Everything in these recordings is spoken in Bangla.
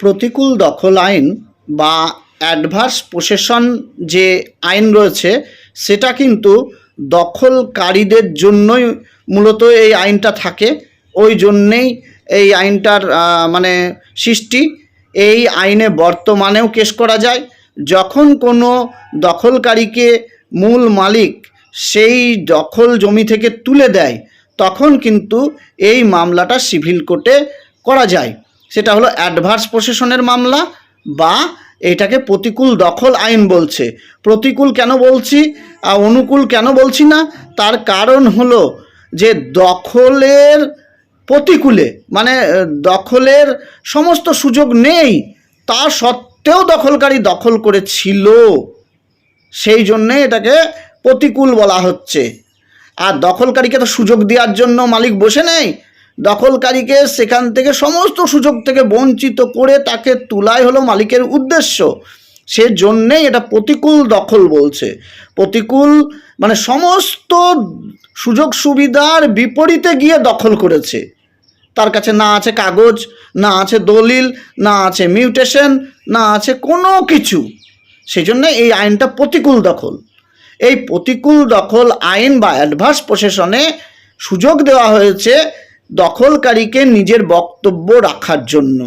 প্রতিকূল দখল আইন বা অ্যাডভার্স পোসেশন যে আইন রয়েছে, সেটা কিন্তু দখলকারীদের জন্যই মূলত এই আইনটা থাকে। ওই জন্যেই এই আইনটার মানে সৃষ্টি। এই আইনে বর্তমানেও কেস করা যায়। যখন কোনো দখলকারীকে মূল মালিক সেই দখল জমি থেকে তুলে দেয়, তখন কিন্তু এই মামলাটা সিভিল কোর্টে করা যায়। সেটা হলো অ্যাডভার্স প্রসেশনের মামলা বা এটাকে প্রতিকূল দখল আইন বলছে। প্রতিকূল কেন বলছি আর অনুকূল কেন বলছি না? তার কারণ হলো যে দখলের প্রতিকূলে মানে দখলের সমস্ত সুযোগ নেই, তা সত্ত্বেও দখলকারী দখল করেছিল। সেই জন্যে এটাকে প্রতিকূল বলা হচ্ছে। আর দখলকারীকে তো সুযোগ দেওয়ার জন্য মালিক বসে নেই। দখলকারীকে সেখান থেকে সমস্ত সুযোগ থেকে বঞ্চিত করে তাকে তুলাই হলো মালিকের উদ্দেশ্য। সে জন্যেই এটা প্রতিকূল দখল বলছে। প্রতিকূল মানে সমস্ত সুযোগ সুবিধার বিপরীতে গিয়ে দখল করেছে। তার কাছে না আছে কাগজ, না আছে দলিল, না আছে মিউটেশন, না আছে কোনো কিছু। সেই জন্য এই আইনটা প্রতিকূল দখল। এই প্রতিকূল দখল আইন বা অ্যাডভার্স প্রশাসনে সুযোগ দেওয়া হয়েছে দখলকারীকে নিজের বক্তব্য রাখার জন্য।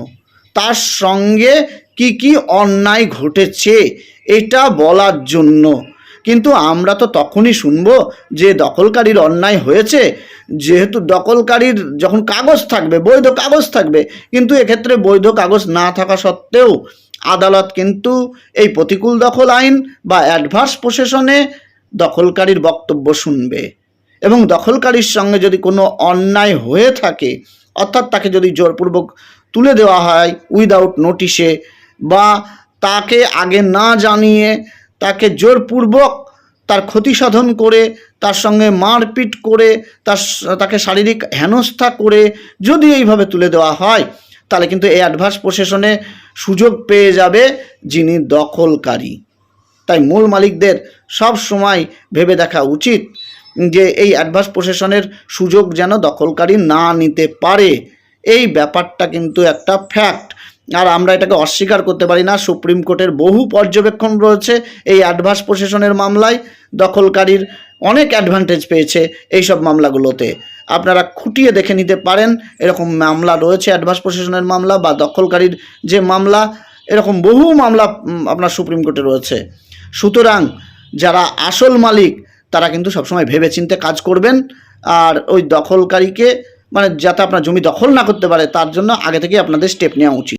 তার সঙ্গে কি কি অন্যায় ঘটেছে, এটা বলার জন্য। কিন্তু আমরা তো তখনই শুনব যে দখলকারীর অন্যায় হয়েছে। যেহেতু দখলকারীর যখন কাগজ থাকবে, বৈধ কাগজ থাকবে, কিন্তু এক্ষেত্রে বৈধ কাগজ না থাকা সত্ত্বেও আদালত কিন্তু এই প্রতিকূল দখল আইন বা অ্যাডভার্স প্রশাসনে দখলকারীর বক্তব্য শুনবে। এবং দখলকারীর সঙ্গে যদি কোনো অন্যায় হয়ে থাকে, অর্থাৎ তাকে যদি জোরপূর্বক তুলে দেওয়া হয় উইদাউট নোটিশে বা তাকে আগে না জানিয়ে তাকে জোরপূর্বক তার ক্ষতি সাধন করে, তার সঙ্গে মারপিট করে, তার তাকে শারীরিক হেনস্থা করে যদি এইভাবে তুলে দেওয়া হয়, তাহলে কিন্তু এই অ্যাডভান্স প্রশাসনে সুযোগ পেয়ে যাবে যিনি দখলকারী। তাই মূল মালিকদের সব সময় ভেবে দেখা উচিত যে এই অ্যাডভান্স প্রশাসনের সুযোগ যেন দখলকারী না নিতে পারে। এই ব্যাপারটা কিন্তু একটা ফ্যাক্ট আর আমরা এটাকে অস্বীকার করতে পারি না। সুপ্রিম কোর্টের বহু পর্যবেক্ষণ রয়েছে এই অ্যাডভান্স প্রশাসনের মামলায়। দখলকারীর অনেক অ্যাডভান্টেজ পেয়েছে এই সব মামলাগুলোতে। আপনারা খুঁটিয়ে দেখে নিতে পারেন। এরকম মামলা রয়েছে অ্যাডভান্স প্রশাসনের মামলা বা দখলকারীর যে মামলা, এরকম বহু মামলা আপনার সুপ্রিম কোর্টে রয়েছে। সুতরাং যারা আসল মালিক তারা কিন্তু সবসময় ভেবে চিনতে কাজ করবেন আর ওই দখলকারীকে মানে যাতে আপনার জমি দখল না করতে পারে, তার জন্য আগে থেকে আপনাদের স্টেপ নেওয়া উচিত।